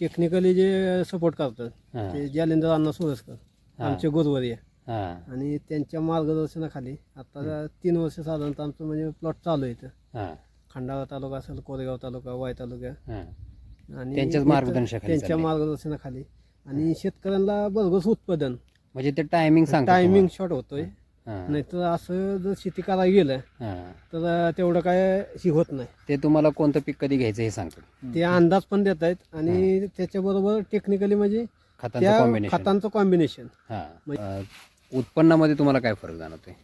Technically जे support करतात हां. ते जालिंदर अण्णा सुरसकर हां. आमचे गुरुवारी आहे. हां. आणि त्यांच्या मार्गदर्शनाखाली आता तीन वर्ष साधारणतः आमचं म्हणजे प्लॉट चालू आहे इथं. हां. खंडाळा तालुका असेल कोरेगाव तालुका वाय तालुका. हां. आणि त्यांच्याच इथं- मार्गदर्शनाखाली त्यांच्या चाललंय. मार्गदर्शनाखाली. आणि शेतकऱ्यांना भरघोस उत्पादन. म्हणजे ते टायमिंग सांगतो टायमिंग शॉर्ट होतोय. हां. नाहीतर असं जर शेती करायला गेलं हां. तर तेवढं काय ही होत नाही. ते तुम्हाला कोणतं पीक कधी घ्यायचं हे सांगतो. ते अंदाज पण देत आहेत आणि त्याच्याबरोबर टेक्निकली म्हणजे खतांचं कॉम्बिनेशन खतांचं कॉम्बिनेशन हां. उत्पन्नामध्ये तुम्हाला काय फरक जाणवतोय?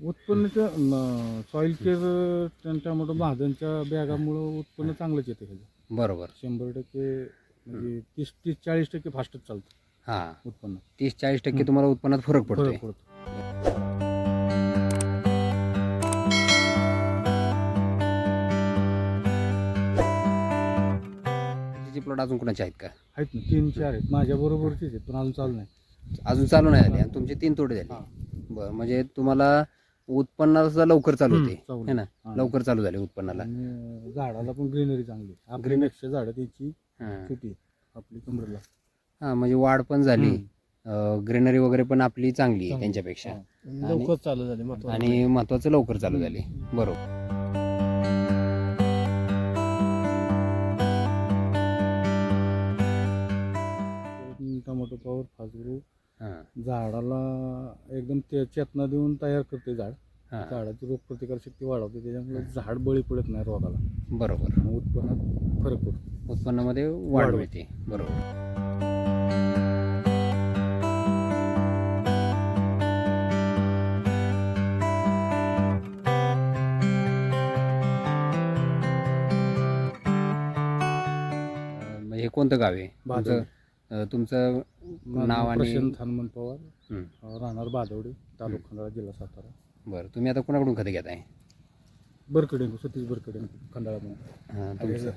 उत्पन्नाचं सॉईल केअर टोमॅटो महाजनच्या बॅगामुळं उत्पन्न चांगलंच येते ह्याचं. बरोबर. शंभर टक्के म्हणजे तीस तीस चाळीस टक्के फास्टच चालतं हां. उत्पन्न. तीस चाळीस टक्के तुम्हाला उत्पन्नात फरक पडतोय. फरक पडतो. प्लॉट अजून कुणाचे आहेत का? आहेत ना तीन चार आहेत. माझ्या बरोबरचीच आहेत पण अजून चालू नाही. अजून चालू नाही झाले आणि तुमचे तीन तोडे झाले. हां. बरं म्हणजे तुम्हाला उत्पन्नाला सुद्धा लवकर चालू हम्म, होते. है ना? हां. लवकर चालू झाले उत्पन्नाला. आणि झाडाला पण ग्रीनरी चांगली आपल्यापेक्षा झाडं त्याची हां. छोटी आपली कमरेला. हां, म्हणजे वाढ पण झाली. ग्रीनरी वगैरे पण आपली चांगली आहे. त्यांच्यापेक्षा. लवकर चालू झाले आणि महत्वाचं लवकर चालू झाली. बरोबर. फासगुरू हां. झाडाला एकदम ते चेतना देऊन तयार करते झाड. हां. झाडाची रोगप्रतिकार शक्ती वाढवते त्याच्यामुळे झाड बळी पडत नाही रोगाला. बरोबर. उत्पन्नात फरक पडतो. उत्पन्नामध्ये वाढ वाढ मिळते. बरोबर. अं, हे कोणतं गाव आहे? तुमचं. अं, तुमचं नाव आणि प्रशांत हनुमंत पवार हं, अं, राहणार बादवडी तालुका खंडाळा जिल्हा सातारा. बरं तुम्ही आता कुणाकडून खतं घेताय? बरकडे सतीश बरकडे खंडाळा म्हणून. तुमचं?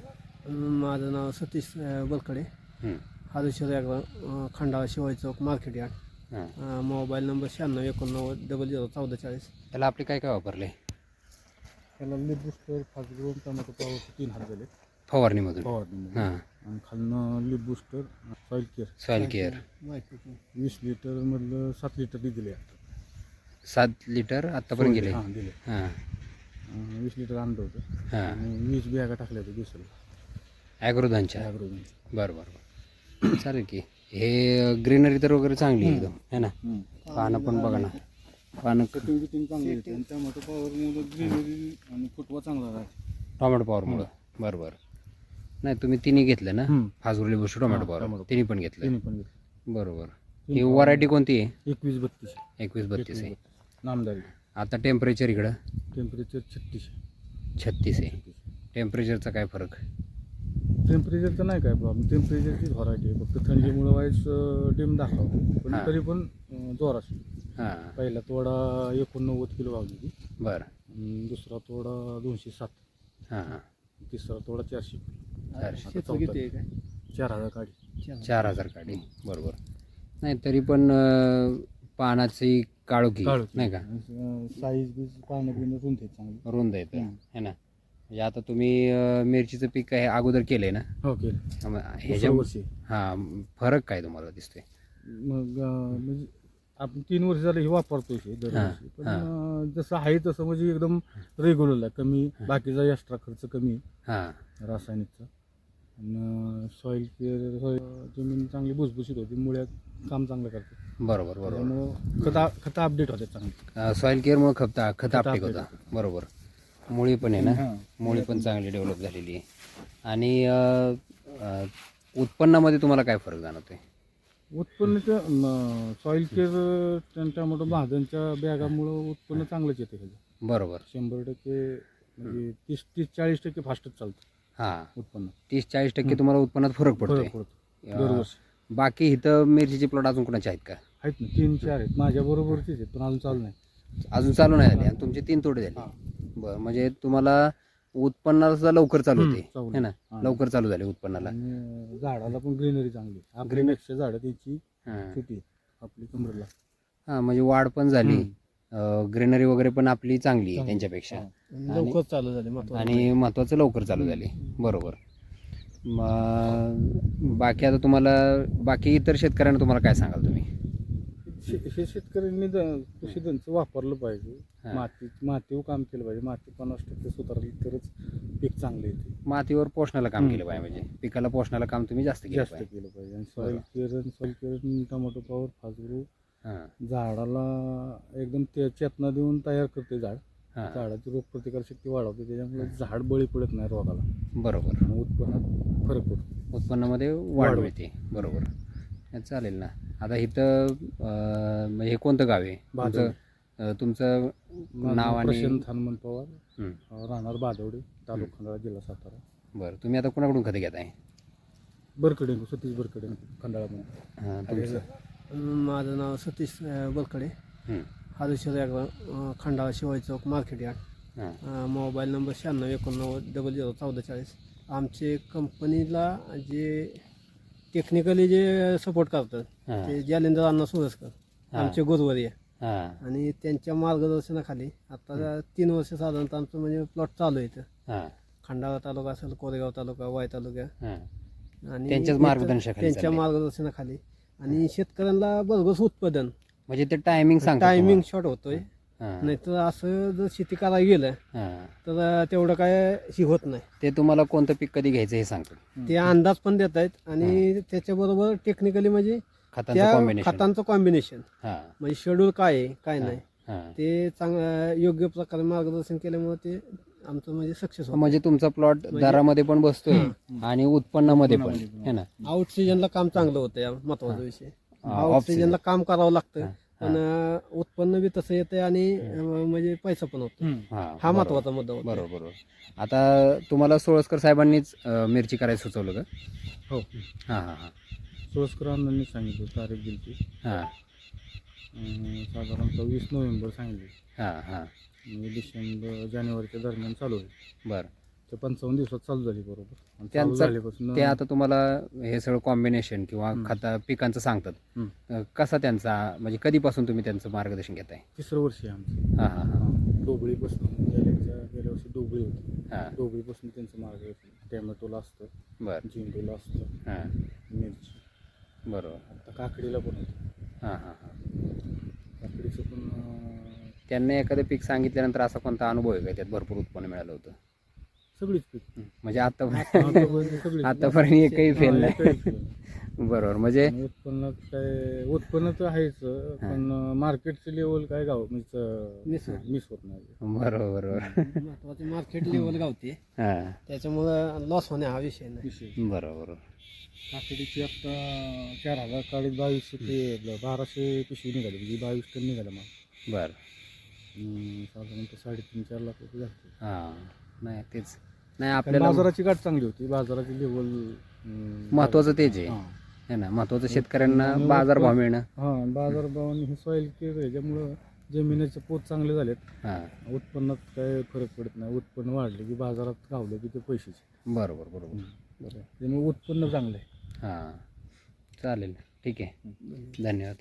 माझं नाव सतीश अं, बलकडे. हं, खंडाळा शिवाय चौक मार्केट यार्ड. हां. अं, मोबाईल नंबर शहाण्णव एकोणनव्वद डबल झिरो चौदा चाळीस. त्याला आपले काय काय वापरले? त्याला लिबुस्टर फासग्रोम टोमॅटो पॉवरचे तीन हात झाले. फवारणीमधून. फवारणी हां. आणि खालनं lip booster soil care soil care. वीस लिटर मधलं सात लिटर दिले सात लिटर आतापर्यंत गेले? हां दिले. हां. अं, वीस लिटर आणलं होतं. हां. आणि वीस बॅगा टाकल्या होत्या दिवसाला ॲग्रोधनच्या ॲग्रोजन बरं बरं बरं. चालेल की. हे ग्रीनरी तर वगैरे चांगली आहे एकदम है ना? पानं पण बघा ना. पानं कटिंग बिटिंग चांगली येते आणि टोमॅटो पॉवरमुळे ग्रीनरी आणि फुटवा चांगला राहते. टोमॅटो पॉवरमुळं बरं बरं. नाही तुम्ही तिन्ही घेतलं ना? हम्म. फाजूरली बुश टोमॅटो हां, टोमॅटो तिन्ही पण घेतलं. तिन्ही पण घेतले. बरोबर. ही व्हरायटी कोणती आहे? एकवीस बत्तीस. एकवीस बत्तीस आहे. नामदारी. आता टेम्परेचर इकडं. टेम्परेचर छत्तीस छत्तीस आहे. टेम्परेचरचा काय फरक? टेम्परेचरचं नाही काय प्रॉब्लेम टेम्परेचरचीच व्हरायटी आहे. फक्त थंडीमुळे वाईस डिम दाखवते पण हां. तरी पण अं, जोर असतो. हां. पहिला तोडा एकोणनव्वद किलो गावली ती बरं. आणि दुसरा तोडा दोनशे सात. हां हां. तिसरा तोडा चारशे. चारशे. क्षेत्र किती आहे काय? चार हजार काढी चार हजार काढी बरोबर. नाही तरी पण अं, पानाची काळोखी नाही का? साईज बीज पानं बिनं रुंद आहेत चांगली. रुंद येतं हम्म. है ना? म्हणजे आता तुम्ही अं, मिरचीचं पीक काय हे अगोदर केलंय ना? हो केलं मग दुसऱ्या ह्याच्या वर्षी. हां फरक काय तुम्हाला दिसतोय? मग अं, म्हणजे आपण तीन वर्ष झाले हे वापरतोय हे दरवर्षी पण हां. अं, जसं आहे तसं म्हणजे एकदम रेग्युलर आहे. कमी बाकीचा एक्स्ट्रा खर्च कमी हां. रासायनिकचा. आणि सॉईल केअर सॉईल जमीन चांगली भुसभुशीत होती मुळ्यात काम चांगलं करते. बरोबर बरोबर. त्यामुळं खता खता अपडेट होते चांगली. सॉईल केअरमुळे खत खत आपटेक uptake होता. बरोबर. मुळी पण आहे ना? हां. मुळी पण चांगली डेव्हलप झालेली आहे. आणि अं, अं, उत्पन्नामध्ये तुम्हाला काय फरक जाणवतोय? उत्पन्नाचं सॉईल केअर टोमॅटो महाजनच्या बॅगामुळं उत्पन्न चांगलंच येते ह्याचं. बरोबर. शंभर टक्के म्हणजे तीस तीस चाळीस टक्के फास्टच चालतं. हां. उत्पन्न. तीस चाळीस टक्के तुम्हाला उत्पन्नात फरक पडतो. दरवर्षी. बाकी इथं मिरचीचे प्लॉट अजून कोणाचे आहेत का? आहेत ना तीन चार आहेत. माझ्या बरोबरचीच आहेत पण अजून चालू नाही. अजून चालू नाही झाले आणि तुमचे तीन तोडे झाले. बरं म्हणजे तुम्हाला उत्पन्नाला सुद्धा लवकर चालू हम्म, होते. चालू. है ना? हां. लवकर चालू झाले उत्पन्नाला. आणि झाडाला पण ग्रीनरी चांगली ग्रीनरीच्या झाडं त्याची हां. छोटी. आपली कमरेला. हां म्हणजे वाढ पण झाली. ग्रीनरी वगैरे पण आपली चांगली आहे. त्यांच्यापेक्षा. हां. लवकर चालू झाले आणि महत्वाचं लवकर चालू झाले. बरोबर. बाकी आता तुम्हाला बाकी इतर शेतकऱ्यांना तुम्हाला काय सांगाल तुम्ही? हे शेतकऱ्यांनी कृषी त्यांचं वापरलं पाहिजे. माती मातीवर काम केलं पाहिजे. माती पन्नास टक्के सुधारली तरच पीक चांगलं येते. मातीवर पोषणाला काम. केलं पाहिजे म्हणजे. पिकाला पोषणाला काम तुम्ही जास्त केलं जास्त केलं पाहिजे. आणि soil care soil care tomato power फासगुरू हां झाडाला एकदम ते चेतना देऊन तयार करते झाड. झाडाची रोगप्रतिकार शक्ती वाढवते त्याच्यामुळे झाड बळी पडत नाही रोगाला. बरोबर. उत्पन्नात फरक पडतो. उत्पन्नामध्ये वाढ मिळते बरोबर. चालेल ना. आता इथं हे कोणतं गाव आहे? तुमचं नाव आणि हनुमंत पवार. राहणार बादवडी तालुका खंडाळा जिल्हा सातारा. बरं. तुम्ही आता कुणाकडून खतं घेताय? बरकडे सतीश बरकडे खंडाळामध्ये हां, तुमचं. माझं नाव सतीश बलकडे. हं, हादेश्वर अं, खंडाळा शिवाई चौक मार्केट यार्ड. मोबाईल नंबर शहाण्णव एकोणनव्वद डबल झिरो चौदा चाळीस. आमचे कंपनीला जे टेक्निकली जे सपोर्ट करतात ते जालेंद्र अण्णा सुरसकर. आमचे गुरुवारी आहे हां, आणि त्यांच्या मार्गदर्शनाखाली आता तीन वर्ष साधारणतः आमचं म्हणजे प्लॉट चालू आहे इथं. हां, खंडाळा तालुका असेल कोरेगाव तालुका वाय तालुका. आणि त्यांच्या. मार्गदर्शनाखाली. आणि शेतकऱ्यांना भरघोस उत्पादन. म्हणजे ते टायमिंग सांगतात टायमिंग शॉर्ट होतोय. तुम्हाला. हां, नाहीतर असं जर शेती करायला गेलं हां. तर तेवढं काय ही होत नाही. ते तुम्हाला कोणतं पीक कधी घ्यायचं हे सांगतात. ते अंदाज पण देत आहेत आणि त्याच्याबरोबर टेक्निकली म्हणजे खतांचं कॉम्बिनेशन खतांचं कॉम्बिनेशन हां. म्हणजे शेड्यूल काय आहे काय नाही. हां. ते चांगलं योग्य प्रकारे मार्गदर्शन केल्यामुळे ते आमचं म्हणजे सक्सेस म्हणजे तुमचा प्लॉट म्हणजे- दरामध्ये पण बसतोय आणि उत्पन्नामध्ये पण है ना? आउट सीजनला काम चांगलं होतं या महत्त्वाचा विषय. हा, आउट. सीजनला काम करावं लागतं हा, पण उत्पन्न बी तसं येतंय आणि म्हणजे पैसा पण होतो हां, हा. महत्त्वाचा मुद्दा होता. बरोबर बरोबर. आता तुम्हाला सोळसकर साहेबांनीच मिरची करायला सुचवलं का? हो. हां हां हां. सोळसकर अण्णांनी सांगितलं तारीख दिली हां. साधारणतः वीस नोव्हेंबर सांगितली. हां हां. म्हणजे डिसेंबर जानेवारीच्या दरम्यान चालू आहे बरं. ते पंचावन्न दिवसात चालू झाली बरोबर. आणि चालू त्यांचं झाल्यापासून ते आता तुम्हाला हे सगळं कॉम्बिनेशन किंवा हं. खता पिकांचं सांगतात. हं. अं, कसा त्यांचा म्हणजे कधीपासून तुम्ही त्यांचं मार्गदर्शन घेताय? तिसरं वर्ष आहे आमचं. हां हां हां. डोबळीपासून गेल्याच्या गेल्या वर्षी डोबळी होती. हां. डोबळीपासून त्यांचं मार्गदर्शन. टॅमॅटोला असतं बरं. झेंडूला असतं हां. मिरची. बरोबर. आता काकडीला पण होतं. हां हां हां. काकडीचं पण अं, त्यांनी एखादं पीक सांगितल्यानंतर असा कोणता अनुभव आहे का त्यात भरपूर उत्पन्न मिळालं होतं? सगळीच पीक. म्हणजे आता आतापर्यंत. आतापर्यंत एकही फेल नाही. बरोबर म्हणजे आणि उत्पन्नात काय उत्पन्न तर आहेच पण मार्केटचे लेवल काय गाव म्हणजे मिस होत. मिस होत नाही. बरोबर बरोबर. मार्केट लेवल गावते. हां. त्याच्यामुळं लॉस होणे हा विषय नाही. विषय बरोबर काकडीची आता चार हजार काळीत बावीसशे ते बाराशे पिशवी निघाली म्हणजे बावीस टन निघाला मग बरं. साधारणतः साडेतीन चार लाख रुपये झाले. हां नाही तेच. नाही आपल्याला बाजाराची गाठ चांगली होती. बाजाराची लेवल महत्वाचं तेच आहे. है. ना महत्वाचं शेतकऱ्यांना आणि बाजार भाव उत्पन्न- मिळणं. हां बाजार भाव आणि हे सॉईल केअर ह्याच्यामुळं जमिनीचे पोत चांगले झालेत. हां. उत्पन्नात काय फरक पडत नाही. उत्पन्न वाढले की बाजारात गावले की ते पैसेचे बरोबर बरोबर. बरोबर त्यामुळे उत्पन्न चांगलं आहे. हां. चालेल. ठीक आहे. धन्यवाद.